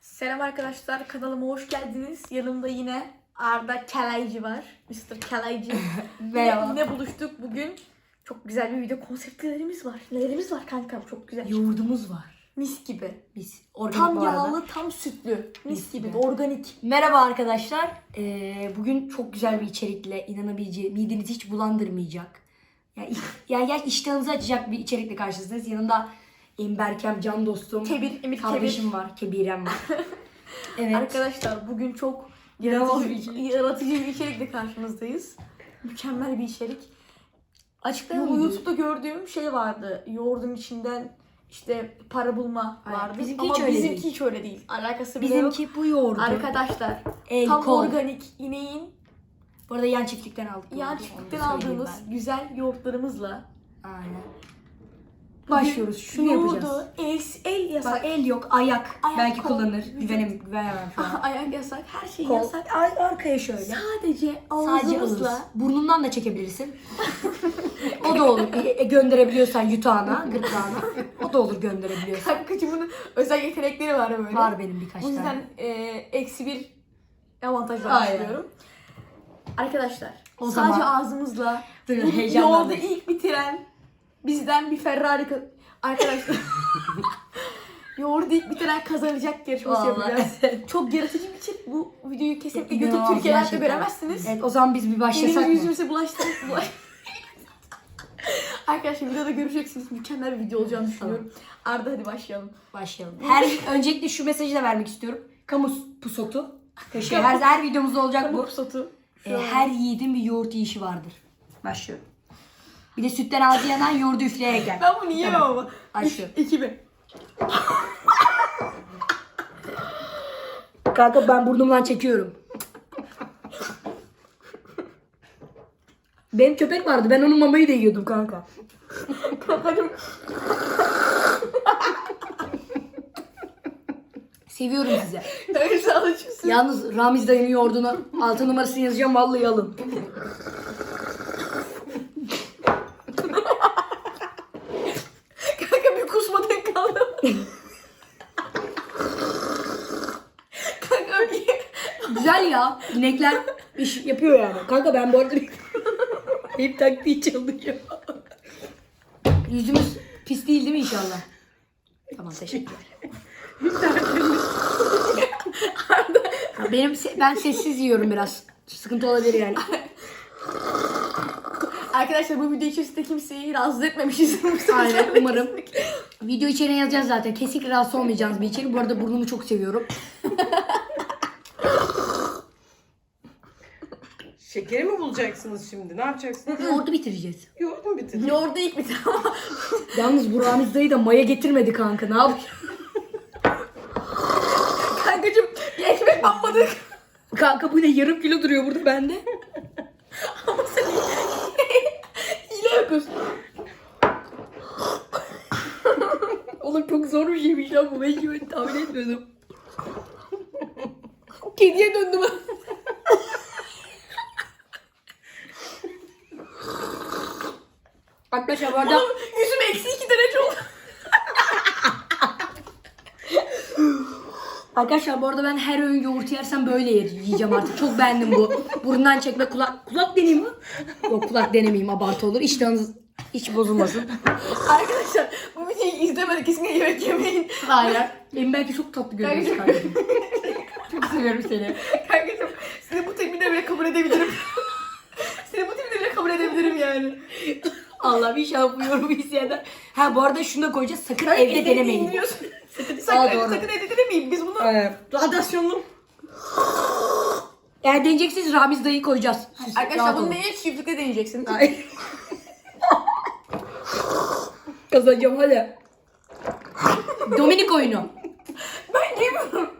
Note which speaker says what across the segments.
Speaker 1: Selam arkadaşlar kanalıma hoş geldiniz. Yanımda yine Arda Kelaycı var. Mr. Kelaycı.
Speaker 2: Merhaba.
Speaker 1: Yine, buluştuk bugün. Çok güzel bir video konseptlerimiz var. Nelerimiz var kankam çok güzel.
Speaker 2: Yoğurdumuz var.
Speaker 1: Mis gibi.
Speaker 2: Biz organik
Speaker 1: Tam
Speaker 2: bu arada.
Speaker 1: yağlı, tam sütlü. Mis,
Speaker 2: Mis
Speaker 1: gibi,
Speaker 2: gibi.
Speaker 1: organik.
Speaker 2: Merhaba arkadaşlar. Ee, bugün çok güzel bir içerikle inanabileceği, midenizi hiç bulandırmayacak. Yani, yani, yani iştahınızı açacak bir içerikle karşınızdayız. Yanımda Emberkem, can dostum,
Speaker 1: Kebir, Emir
Speaker 2: kardeşim var, Kebirem var. evet.
Speaker 1: Arkadaşlar bugün çok yaratıcı,
Speaker 2: bir
Speaker 1: yaratıcı bir içerikle karşınızdayız. Mükemmel bir içerik. Açıkçası
Speaker 2: Yoğurdu.
Speaker 1: YouTube'da gördüğüm şey vardı. Yoğurdun içinden işte para bulma
Speaker 2: Aynen.
Speaker 1: vardı.
Speaker 2: Bizimki
Speaker 1: Ama
Speaker 2: hiç öyle
Speaker 1: bizimki
Speaker 2: değil.
Speaker 1: hiç öyle değil. Alakası bile yok.
Speaker 2: Bizimki bu yoğurdu.
Speaker 1: Arkadaşlar
Speaker 2: El,
Speaker 1: tam
Speaker 2: kol.
Speaker 1: organik ineğin
Speaker 2: Bu arada yan çiftlikten aldık.
Speaker 1: yan çiftlikten aldığımız güzel yoğurtlarımızla
Speaker 2: Aynen. Başlıyoruz. Şunu yapacağız.
Speaker 1: el, el yasak.
Speaker 2: Bak el yok, ayak.
Speaker 1: Ayak,
Speaker 2: Belki
Speaker 1: kol,
Speaker 2: kullanır.
Speaker 1: vücut.
Speaker 2: Güvenem, güvenemem şu an.
Speaker 1: Ayak yasak. Her şey
Speaker 2: Kol.
Speaker 1: yasak.
Speaker 2: Ar- arkaya şöyle.
Speaker 1: Sadece
Speaker 2: Sadece
Speaker 1: ağzımızla
Speaker 2: ağız. Burnundan da çekebilirsin. o da olur. E, e, gönderebiliyorsan yutağına, gırtlağına. O da olur gönderebiliyorsan.
Speaker 1: Kankacımın özel yetenekleri var böyle.
Speaker 2: Var benim birkaç
Speaker 1: yüzden
Speaker 2: tane.
Speaker 1: e, eksi bir avantajla
Speaker 2: Aynen.
Speaker 1: başlıyorum. Arkadaşlar
Speaker 2: O
Speaker 1: sadece
Speaker 2: zaman-
Speaker 1: ağzımızla
Speaker 2: Dur,
Speaker 1: bu
Speaker 2: heyecanlandım.
Speaker 1: yolda ilk bitiren bizden bir Ferrari ka- arkadaşlar. Yoğurdu ilk bitiren kazanacak yarışması
Speaker 2: Vallahi.
Speaker 1: yapacağız. Çok yaratıcı bir içerik. Bu videoyu kesinlikle
Speaker 2: İnanılmaz
Speaker 1: YouTube Türkiye'de
Speaker 2: gerçekten.
Speaker 1: göremezsiniz.
Speaker 2: Evet, o zaman biz bir başlasak
Speaker 1: Elimizi
Speaker 2: mı?
Speaker 1: yüzümüze bulaştırıp bulaş- Arkadaşlar videoda göreceksiniz. Mükemmel bir video olacağını düşünüyorum. Arda hadi başlayalım.
Speaker 2: Başlayalım. Her öncelikle şu mesajı da vermek istiyorum. Kamu pusotu. Her, her videomuzda olacak bu.
Speaker 1: pusotu.
Speaker 2: E, her yiğidin bir yoğurt yiyişi vardır. Başlıyorum. Bir de sütten ağzı yanan yoğurdu üfleyerek gel.
Speaker 1: Ben bunu yiyemem ama.
Speaker 2: Başlıyorum.
Speaker 1: 2 1.
Speaker 2: Kanka ben burnumdan çekiyorum. Benim köpek vardı. Ben onun mamayı da yiyordum kanka. Seviyorum
Speaker 1: alışırsın.
Speaker 2: Yalnız Ramiz dayının yoğurdunu altı numarasını yazacağım vallahi alın.
Speaker 1: Kanka bir kusmadan kaldım. Kanka.
Speaker 2: Güzel ya. İnekler iş yapıyor yani. Kanka ben bu arada hep taktiği çalıyor. Yüzümüz pis değil değil mi inşallah? Tamam teşekkürler. Ya Benim se- ben sessiz yiyorum biraz. Sıkıntı olabilir yani.
Speaker 1: Arkadaşlar bu video içerisinde kimseyi rahatsız etmemişiz.
Speaker 2: Aynen umarım. Video içeriğine yazacağız zaten. Kesinlikle rahatsız olmayacağınız bir içerik. Bu arada burnumu çok seviyorum.
Speaker 3: Şekeri mi bulacaksınız şimdi? Ne yapacaksınız?
Speaker 2: Yoğurdu bitireceğiz.
Speaker 3: Yoğurdu mu bitirdin?
Speaker 1: Yoğurdu ilk ama.
Speaker 2: Yalnız bu Ramiz dayı da maya getirmedi kanka. Ne yapacağız?
Speaker 1: Kankacım bir ekmek banmadık.
Speaker 2: Kanka bu ne yarım kilo duruyor burada bende.
Speaker 1: Ama sen hile yapıyorsun.
Speaker 2: Oğlum çok zor bir şeymiş lan bu. Ben hiç tahmin etmiyordum. Kediye döndüm. Arkadaşlar bu arada
Speaker 1: Oğlum yüzüm eksi 2 derece oldu.
Speaker 2: Arkadaşlar bu arada ben her öğün yoğurt yersem böyle yer- yiyeceğim artık. Çok beğendim bu. Burundan çekme kulak. Kulak deneyeyim mi? Yok kulak denemeyeyim abartı olur. İştahınız hiç bozulmasın.
Speaker 1: Arkadaşlar bu videoyu izlemedik kesinlikle yemek yemeyin.
Speaker 2: Hayır. Benim belki çok tatlı görünüyorsun kardeşim. Çok seviyorum seni.
Speaker 1: Kankacım seni bu tepkide bile kabul edebilirim. seni bu tepkide bile kabul edebilirim yani.
Speaker 2: Allah bir yapıyorum hisseder. Ha bu arada şunu da koyacağız. Sakın evde denemeyin.
Speaker 1: Sakın,
Speaker 2: doğru.
Speaker 1: sakın evde denemeyin. Biz bunu
Speaker 2: Evet.
Speaker 1: radyasyonlu.
Speaker 2: Eğer deneyeceksiniz Ramiz dayı koyacağız. Siz
Speaker 1: Arkadaşlar
Speaker 2: rahat
Speaker 1: bunu
Speaker 2: olun.
Speaker 1: neye çiftlikte deneyeceksiniz?
Speaker 2: Ay. Kazanacağım hadi. Dominik oyunu.
Speaker 1: Ben yemiyorum.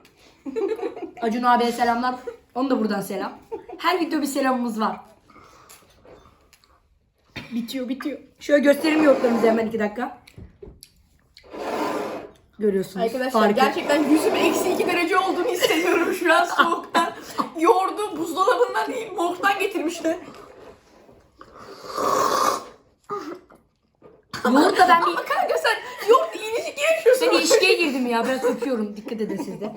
Speaker 2: Acun abiye selamlar. Onu da buradan selam. Her video bir selamımız var. Bitiyor bitiyor. Şöyle göstereyim yoğurtlarımızı hemen iki dakika. Görüyorsunuz.
Speaker 1: Arkadaşlar
Speaker 2: farkı.
Speaker 1: gerçekten yüzüm eksi 2 derece olduğunu hissediyorum şu an soğuktan. Yoğurdu buzdolabından değil morgdan getirmişler.
Speaker 2: Yoğurtla ben bir
Speaker 1: kanka sen yoğurt ilişki yaşıyorsun.
Speaker 2: ben ilişkiye girdim ya. Biraz öpüyorum. Dikkat edin siz de.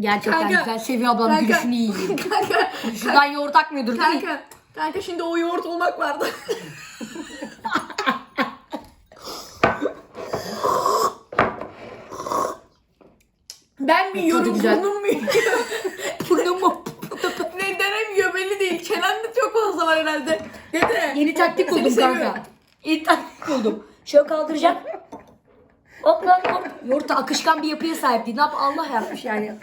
Speaker 2: Gerçekten
Speaker 1: Kanka,
Speaker 2: güzel. Seviye ablam
Speaker 1: kanka.
Speaker 2: gülüşünü yiyeyim.
Speaker 1: kanka,
Speaker 2: Şuradan yoğurt akmıyordur değil mi?
Speaker 1: kanka, kanka şimdi o yoğurt olmak vardı. ben mi yiyorum,
Speaker 2: Tadı güzel.
Speaker 1: burnum mu yiyor?
Speaker 2: Burnum mu?
Speaker 1: ne denemiyor belli değil. Çenemde çok fazla var herhalde. Dede.
Speaker 2: Yeni taktik buldum
Speaker 1: seviyorum.
Speaker 2: kanka. Yeni taktik buldum. Şöyle kaldıracağım. Hop lan hop. Yoğurt da akışkan bir yapıya sahip değil. Ne yap Allah yapmış yani.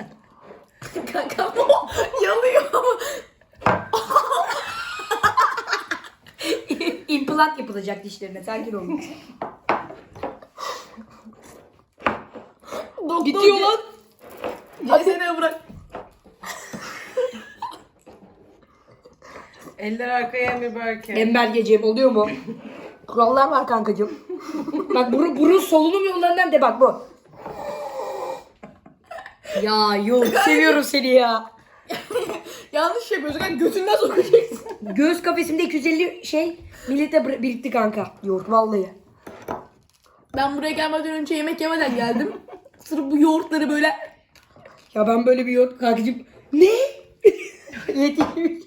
Speaker 1: Kanka o yanıyor.
Speaker 2: İmplant yapılacak dişlerine. Sakin olun. Gidiyor lan.
Speaker 1: Hadi seni bırak.
Speaker 3: Eller arkaya Emir Berke.
Speaker 2: Embelgeciğim oluyor mu? Kurallar var kankacığım. bak burun, burun solunum yollarından de bak bu. Ya yok seviyorum seni ya.
Speaker 1: Yanlış yapıyorsun kanka götünden sokacaksın.
Speaker 2: Göğüs kafesimde 250 şey millete bır- birikti kanka. Yoğurt vallahi.
Speaker 1: Ben buraya gelmeden önce yemek yemeden geldim. Sırf bu yoğurtları böyle
Speaker 2: Ya ben böyle bir yoğurt kankacığım. Ne? Yetişmiş.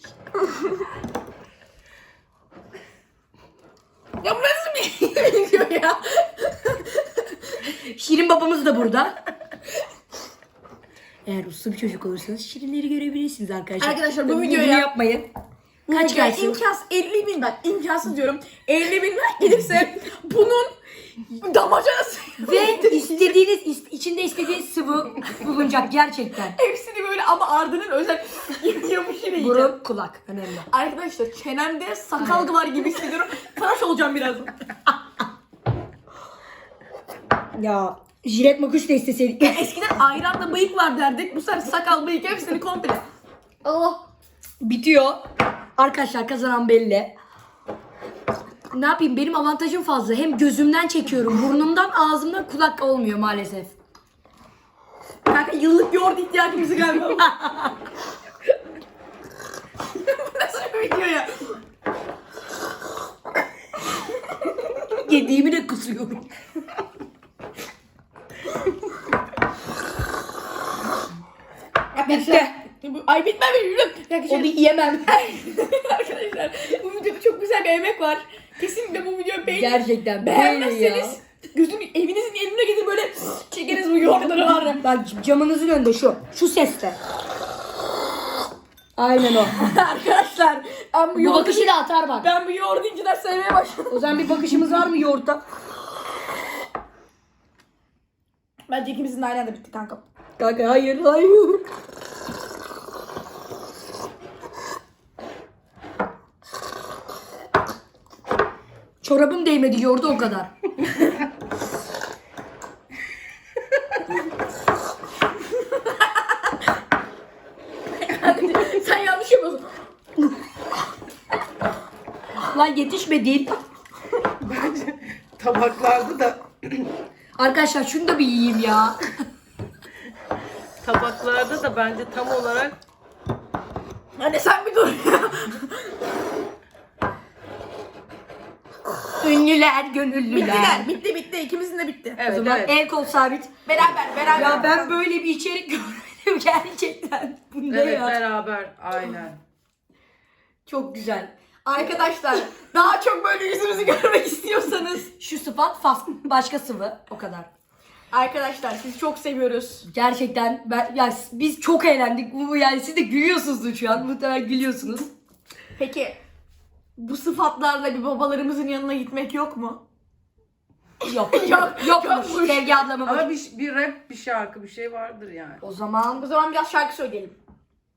Speaker 1: Ya bu nasıl bir video ya?
Speaker 2: Şirin babamız da burada. Eğer uslu bir çocuk olursanız şirinleri görebilirsiniz arkadaşlar.
Speaker 1: Arkadaşlar, bu videoya-
Speaker 2: bunu yapmayın. Kaç
Speaker 1: Kaç imkansız 50 bin bak imkansız diyorum. 50 bin like gelirse bunun damacanası
Speaker 2: Ve istediğiniz, is- içinde istediğiniz sıvı bulunacak gerçekten.
Speaker 1: hepsini böyle ama ardının özel yapışıyla yiyeceğim.
Speaker 2: Burun, kulak önemli.
Speaker 1: Arkadaşlar çenemde sakal var gibi hissediyorum. Tıraş olacağım birazdan.
Speaker 2: Ya jilet makuş da isteseydik.
Speaker 1: Eskiden ayranla bıyık var derdik. Bu sefer sakal bıyık hepsini komple. Allah.
Speaker 2: Bitiyor. Arkadaşlar kazanan belli. Ne yapayım benim avantajım fazla. Hem gözümden çekiyorum, burnumdan, ağzımdan kulak olmuyor maalesef.
Speaker 1: Kanka yıllık yoğurt ihtiyacımızı galiba. Bu Nasıl bir video ya?
Speaker 2: Yediğimi de kusuyorum. Bitti.
Speaker 1: Bu- Ay bitmemiş bilmem. Arkadaşlar,
Speaker 2: O bir yiyemem.
Speaker 1: arkadaşlar bu videoda çok güzel bir emek var. Kesinlikle bu videoyu beğenin.
Speaker 2: Gerçekten ya.
Speaker 1: Beğenmezseniz gözüm evinizin önüne gidip böyle çekeriz bu yoğurtları var.
Speaker 2: Bak camınızın önünde şu. Şu sesle. Aynen o.
Speaker 1: Arkadaşlar ben bu
Speaker 2: Bu
Speaker 1: yoğurdu,
Speaker 2: bakışı da atar bak.
Speaker 1: ben bu yoğurdu inceden sevmeye başladım.
Speaker 2: O zaman bir bakışımız var mı yoğurtta?
Speaker 1: Bence ikimizin de aynı anda bitti kanka.
Speaker 2: Kanka hayır hayır. Çorabım değmedi yoğurdu o kadar.
Speaker 1: Sen yanlış yapıyorsun.
Speaker 2: Lan yetişmedi.
Speaker 3: Bence tabaklarda da
Speaker 2: Arkadaşlar şunu da bir yiyeyim ya.
Speaker 3: tabaklarda da bence tam olarak
Speaker 1: Anne sen bir dur ya.
Speaker 2: Ünlüler, gönüllüler.
Speaker 1: Bittiler. Bitti bitti. İkimizin de bitti.
Speaker 2: O
Speaker 3: evet,
Speaker 2: zaman
Speaker 3: evet.
Speaker 2: el kol sabit.
Speaker 1: Beraber beraber.
Speaker 2: Ya ben böyle bir içerik görmedim gerçekten. Bu ne
Speaker 3: evet
Speaker 2: ya?
Speaker 3: beraber aynen.
Speaker 2: Çok güzel.
Speaker 1: Arkadaşlar daha çok böyle yüzümüzü görmek istiyorsanız
Speaker 2: Şu sıfat fas başka sıvı o kadar.
Speaker 1: Arkadaşlar sizi çok seviyoruz.
Speaker 2: Gerçekten ben ya biz çok eğlendik. Bu yani siz de gülüyorsunuz şu an. Muhtemelen gülüyorsunuz.
Speaker 1: Peki bu sıfatlarla bir babalarımızın yanına gitmek yok mu?
Speaker 2: Yok.
Speaker 1: Yok,
Speaker 2: Yokmuş.
Speaker 1: yokmuş.
Speaker 2: Sevgi ablamın.
Speaker 3: Ama bir, bir rap bir şarkı bir şey vardır yani.
Speaker 2: O zaman
Speaker 1: O zaman biraz şarkı söyleyelim.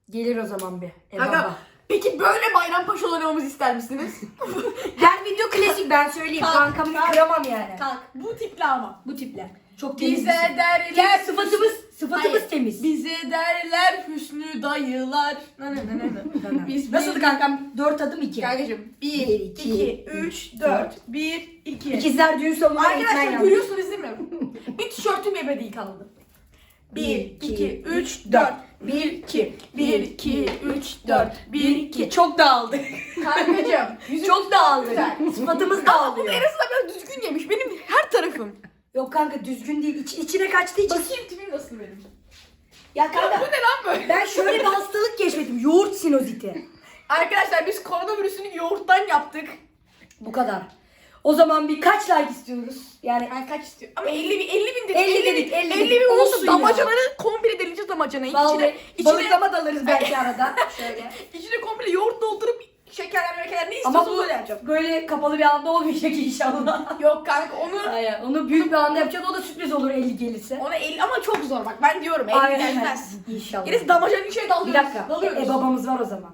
Speaker 2: gelir o zaman bir. E baba.
Speaker 1: peki böyle bayram paşaları olmamızı ister misiniz?
Speaker 2: Gel video klasik ben söyleyeyim.
Speaker 1: Kalk,
Speaker 2: Kankamı
Speaker 1: kalk.
Speaker 2: kıramam yani.
Speaker 1: Kalk bu tiple ama.
Speaker 2: Bu tipler. Çok temiz.
Speaker 1: Bize derler.
Speaker 2: Gel sıfatımız sıfatımız
Speaker 1: Hayır,
Speaker 2: temiz.
Speaker 1: Bize derler hüsnü dayılar. Ne ne ne ne. Biz
Speaker 2: Nasıl
Speaker 1: bir-
Speaker 2: kankam? Dört adım iki.
Speaker 1: Kankacığım 1,
Speaker 2: Bir,
Speaker 1: 2,
Speaker 2: iki,
Speaker 1: 3, 4, 1, 2.
Speaker 2: İkizler düğün salonuna
Speaker 1: Arkadaşlar görüyorsunuz değil mi? bir tişörtüm ebedi kaldı. 1,
Speaker 2: Bir, iki,
Speaker 1: 2, 3, 4.
Speaker 2: 1 2
Speaker 1: 1, 2, 3, 4, 1, 2.
Speaker 2: Çok dağıldık.
Speaker 1: Kankacım. Yüzüm
Speaker 2: Çok dağıldık.
Speaker 1: Güzel.
Speaker 2: Sıfatımız dağılıyor.
Speaker 1: arasında biraz düzgün yemiş. Benim her tarafım.
Speaker 2: Yok kanka düzgün değil. İç, içine kaçtığı için.
Speaker 1: Bakayım tipim nasıl benim.
Speaker 2: Ya
Speaker 1: Ya bu
Speaker 2: kanka
Speaker 1: ne lan böyle?
Speaker 2: ben şöyle bir hastalık keşfettim. Yoğurt sinoziti.
Speaker 1: Arkadaşlar biz koronavirüsünü yoğurttan yaptık.
Speaker 2: Bu kadar. O zaman bir kaç like istiyoruz? Yani
Speaker 1: Ben kaç istiyorum? Ama 50 bin, 50 bin dedik.
Speaker 2: 50
Speaker 1: 50
Speaker 2: dedik,
Speaker 1: bin,
Speaker 2: 50
Speaker 1: 50
Speaker 2: dedik.
Speaker 1: bin
Speaker 2: Olsun
Speaker 1: olsun.
Speaker 2: ya.
Speaker 1: Damacananı komple deleceğiz damacanayı.
Speaker 2: vallahi
Speaker 1: İçine, içine,
Speaker 2: balıklama dalarız belki arada. Şöyle.
Speaker 1: içine komple yoğurt doldurup şekerler mekerler ne
Speaker 2: Ama bu
Speaker 1: öyle yapacağım.
Speaker 2: böyle kapalı bir anda olmayacak inşallah.
Speaker 1: Yok kanka onu
Speaker 2: Aynen. Onu büyük bir anda yapacağız. O da sürpriz olur 50 gelirse.
Speaker 1: ona 50 ama çok zor bak ben diyorum 50
Speaker 2: Aynen.
Speaker 1: gelmez.
Speaker 2: İnşallah.
Speaker 1: Gerisi damacanın içine dalıyoruz.
Speaker 2: Bir dakika.
Speaker 1: Dalıyoruz.
Speaker 2: E, e, babamız var o zaman.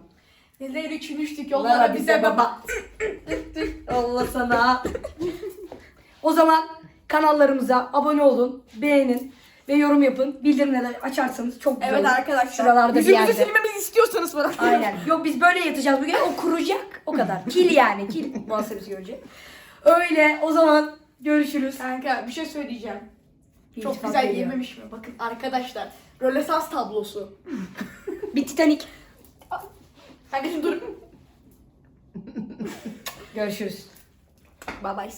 Speaker 1: Neler içmiştik
Speaker 2: Yollara bize baba. Allah sana. o zaman kanallarımıza abone olun, beğenin ve yorum yapın. Bildirimleri açarsanız çok güzel
Speaker 1: Evet
Speaker 2: olur.
Speaker 1: arkadaşlar.
Speaker 2: Şuralarda bir
Speaker 1: Yüzümüzü
Speaker 2: yerde.
Speaker 1: silmemizi istiyorsanız falan.
Speaker 2: Aynen. Yok biz böyle yatacağız bugün. O kuruyacak. O kadar. Kil yani. Kil muhasebesi görecek. Öyle. O zaman görüşürüz.
Speaker 1: Kanka bir şey söyleyeceğim. Çok
Speaker 2: İltifat
Speaker 1: güzel
Speaker 2: geliyor.
Speaker 1: yememiş mi? Bakın arkadaşlar. Rönesans tablosu.
Speaker 2: Bir Titanic.
Speaker 1: Kankacığım dur.
Speaker 2: Görüşürüz.
Speaker 1: Bye bye.